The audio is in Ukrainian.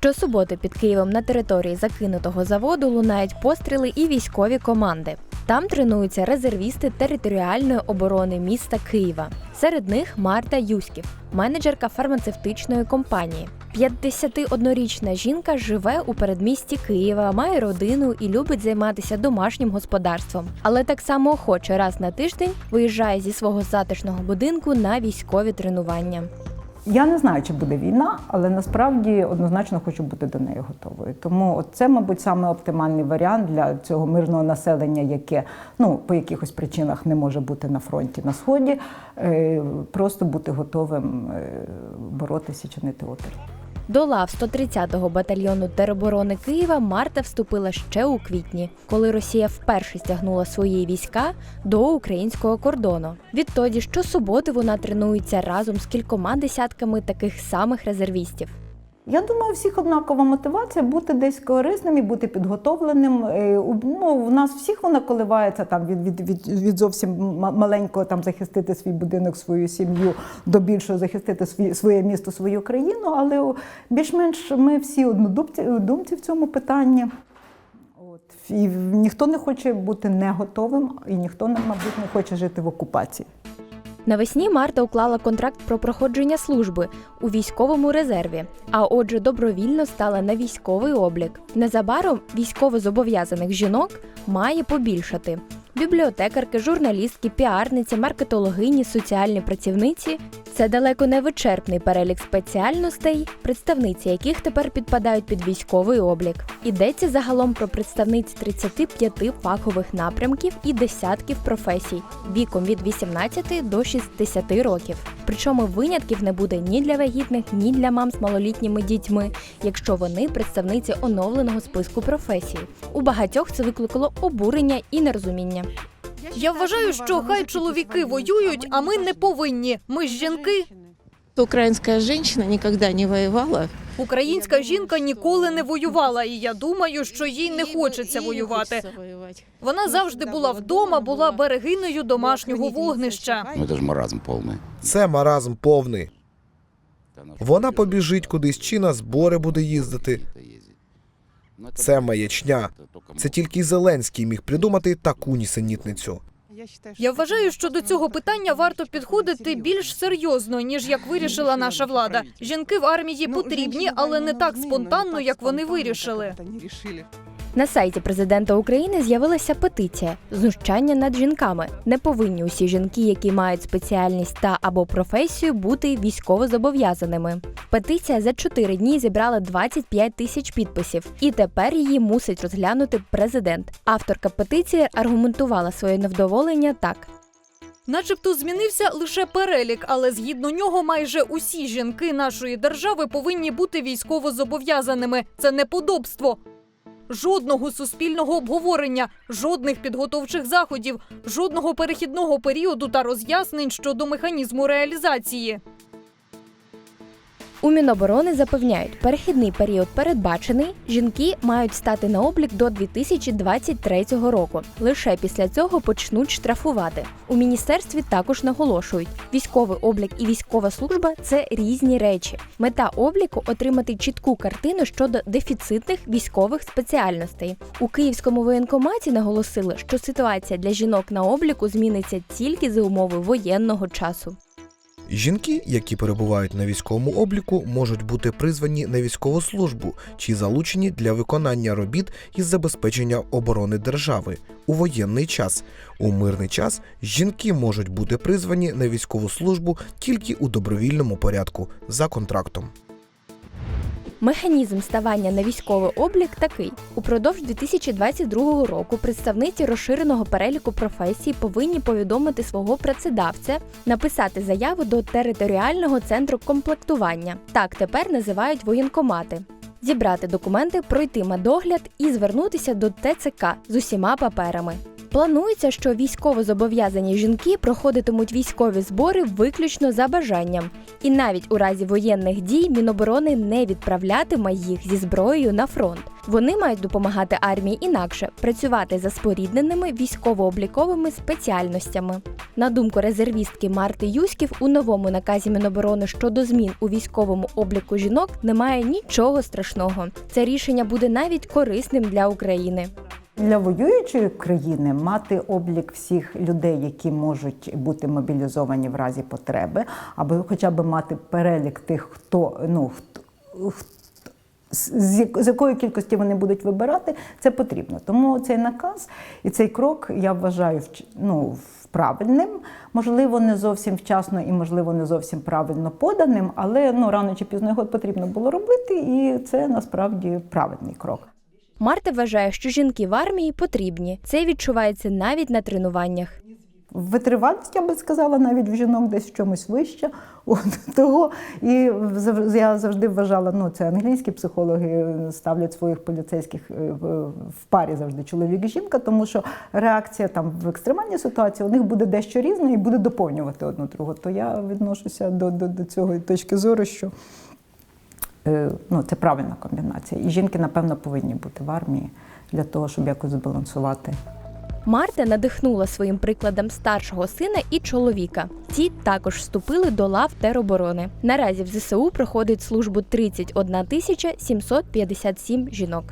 Щосуботи під Києвом на території закинутого заводу лунають постріли і військові команди. Там тренуються резервісти територіальної оборони міста Києва. Серед них Марта Юськів, менеджерка фармацевтичної компанії. 51-річна жінка живе у передмісті Києва, має родину і любить займатися домашнім господарством. Але так само охоче раз на тиждень виїжджає зі свого затишного будинку на військові тренування. Я не знаю, чи буде війна, але насправді однозначно хочу бути до неї готовою. Тому це, мабуть, саме оптимальний варіант для цього мирного населення, яке ну по якихось причинах не може бути на фронті на сході. Е, Просто бути готовим е, боротися, чинити опір. До лав 130-го батальйону тероборони Києва Марта вступила ще у квітні, коли Росія вперше стягнула свої війська до українського кордону. Відтоді щосуботи вона тренується разом з кількома десятками таких самих резервістів. Я думаю, у всіх однакова мотивація бути десь корисним і бути підготовленим. Е, у- Ну, в нас всіх вона коливається там від, від, від, від зовсім ма- маленького там захистити свій будинок, свою сім'ю, до більшого захистити свій, своє місто, свою країну. Але більш-менш ми всі однодумці думці в цьому питанні. От і ніхто не хоче бути не готовим, і ніхто, мабуть, не хоче жити в окупації. Навесні Марта уклала контракт про проходження служби у військовому резерві, а отже, добровільно стала на військовий облік. Незабаром військовозобов'язаних жінок має побільшати. Бібліотекарки, журналістки, піарниці, маркетологині, соціальні працівниці це далеко не вичерпний перелік спеціальностей, представниці яких тепер підпадають під військовий облік. Йдеться загалом про представниць 35 фахових напрямків і десятків професій віком від 18 до 60 років. Причому винятків не буде ні для вагітних, ні для мам з малолітніми дітьми, якщо вони представниці оновленого списку професій. У багатьох це викликало обурення і нерозуміння. Я вважаю, що хай чоловіки воюють, а ми не повинні. Ми ж жінки. Украинская женщина никогда не воевала. Українська жінка ніколи не воювала, і я думаю, що їй не хочеться воювати. Вона завжди була вдома, була берегиною домашнього вогнища. Ну, же маразм полный. Це маразм повний. Вона побіжить кудись чи на збори буде їздити. Це маячня. Це тільки Зеленський міг придумати таку нісенітницю. Я вважаю, що до цього питання варто підходити більш серйозно, ніж як вирішила наша влада. Жінки в армії потрібні, але не так спонтанно, як вони вирішили. На сайті президента України з'явилася петиція знущання над жінками. Не повинні усі жінки, які мають спеціальність та або професію, бути військовозобов'язаними. Петиція за 4 дні зібрала 25 тисяч підписів, і тепер її мусить розглянути президент. Авторка петиції аргументувала своє невдоволення так. Начебто змінився лише перелік, але згідно нього майже усі жінки нашої держави повинні бути військово зобов'язаними. Це неподобство. Жодного суспільного обговорення, жодних підготовчих заходів, жодного перехідного періоду та роз'яснень щодо механізму реалізації. У Міноборони запевняють, перехідний період передбачений. Жінки мають стати на облік до 2023 року. Лише після цього почнуть штрафувати. У міністерстві також наголошують, військовий облік і військова служба це різні речі. Мета обліку отримати чітку картину щодо дефіцитних військових спеціальностей. У київському воєнкоматі наголосили, що ситуація для жінок на обліку зміниться тільки за умови воєнного часу. Жінки, які перебувають на військовому обліку, можуть бути призвані на військову службу чи залучені для виконання робіт із забезпечення оборони держави у воєнний час. У мирний час жінки можуть бути призвані на військову службу тільки у добровільному порядку за контрактом. Механізм ставання на військовий облік такий: упродовж 2022 року представниці розширеного переліку професій повинні повідомити свого працедавця, написати заяву до територіального центру комплектування. Так тепер називають воєнкомати. Зібрати документи, пройти медогляд і звернутися до ТЦК з усіма паперами. Планується, що військовозобов'язані жінки проходитимуть військові збори виключно за бажанням, і навіть у разі воєнних дій Міноборони не відправлятиме їх зі зброєю на фронт. Вони мають допомагати армії інакше працювати за спорідненими військово-обліковими спеціальностями. На думку резервістки Марти Юськів, у новому наказі Міноборони щодо змін у військовому обліку жінок немає нічого страшного. Це рішення буде навіть корисним для України. Для воюючої країни мати облік всіх людей, які можуть бути мобілізовані в разі потреби, або хоча б мати перелік тих, хто ну хто. з- якої кількості вони будуть вибирати, це потрібно. Тому цей наказ і цей крок я вважаю ну, правильним, можливо, не зовсім вчасно і, можливо, не зовсім правильно поданим, але ну, рано чи пізно його потрібно було робити, і це насправді правильний крок. Марта вважає, що жінки в армії потрібні. Це відчувається навіть на тренуваннях. Витривалість, я би сказала, навіть в жінок десь в чомусь вища. От того. І я завжди вважала, ну це англійські психологи ставлять своїх поліцейських е, в парі завжди чоловік і жінка, тому що реакція там в екстремальній ситуації у них буде дещо різна і буде доповнювати одну другу. То я відношуся до, до, до цього точки зору, що ну, це правильна комбінація. І жінки, напевно, повинні бути в армії для того, щоб якось збалансувати. Марта надихнула своїм прикладом старшого сина і чоловіка. Ті також вступили до лав тероборони. Наразі в ЗСУ проходить службу 31 тисяча 757 жінок.